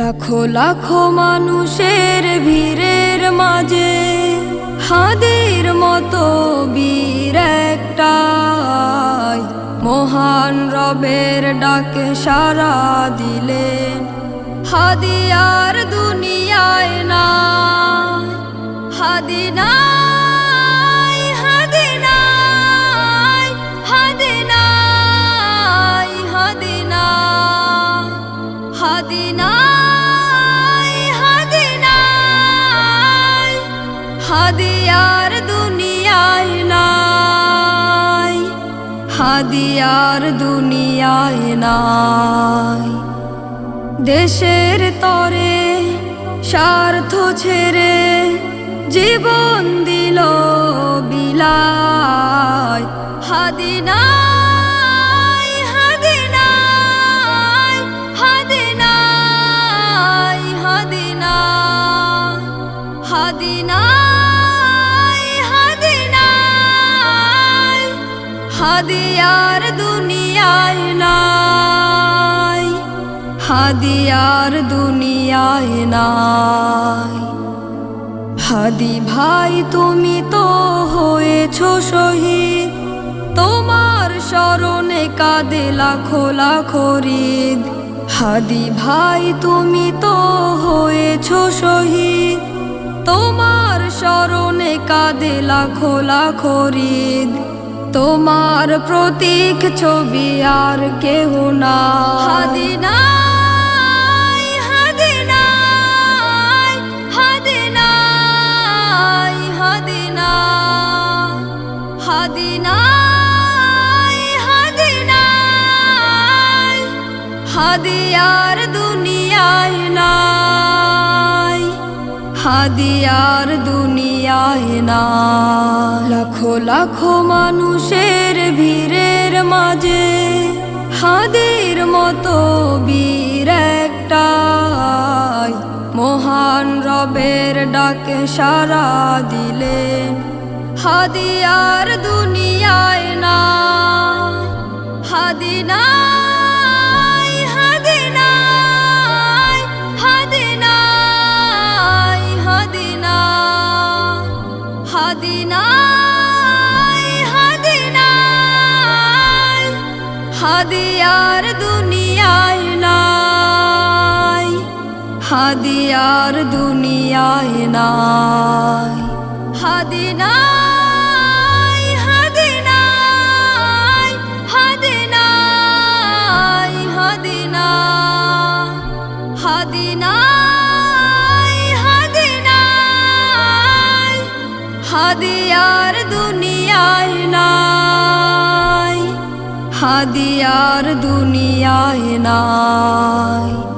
লাখো লাখো মানুষের ভিড়ের মাঝে, হাদের মতো বীর একটাই। মহান রবের ডাকে সারা দিলেন, হাদিয়ার দুনিয়ায় না হাদি হাদিয়ার দুনিয়ায় নাই হাদিয়ার দুনিয়ায় নাই। দেশের তরে স্বার্থ ছেড়ে জীবন দিল বিলায় হাদি হাদিয়ার দুনিয়ায় নাই, হাদিয়ার দুনিয়ায় নাই। হাদি ভাই, তুমি তো হয়েছ শহীদ, তোমার স্মরণে কাঁদে লাখো লাখো হৃদ। হাদি ভাই, তুমি তো হয়েছ শহীদ, তোমার স্মরণে কাঁদে লাখো লাখো হৃদ। তোমার প্রতীক ছবি আর কেহ না হাদি নাই হাদি নাই হাদি নাই হাদি নাই। হাদি নাই হাদি নাই, হাদিয়ার দুনিয়ায় হাদিয়ার দুনিয়ায় না। লাখো লাখো মানুষের ভিড়ের মাঝে হাদির মতো বীর একটাই। মহান রবের ডাকে সারা দিলেন হাদিয়ার দুনিয়ায় না। হাদি হাদিয়ার দুনিয়ায় নাই, হাদিয়ার দুনিয়ায় নাই। হাদি নাই হাদি নাই হাদি নাই হাদি নাই হাদি নাই, হাদিয়ার দুনিয়ায় নাই। হাদিয়ার দুনিয়ায় নাই।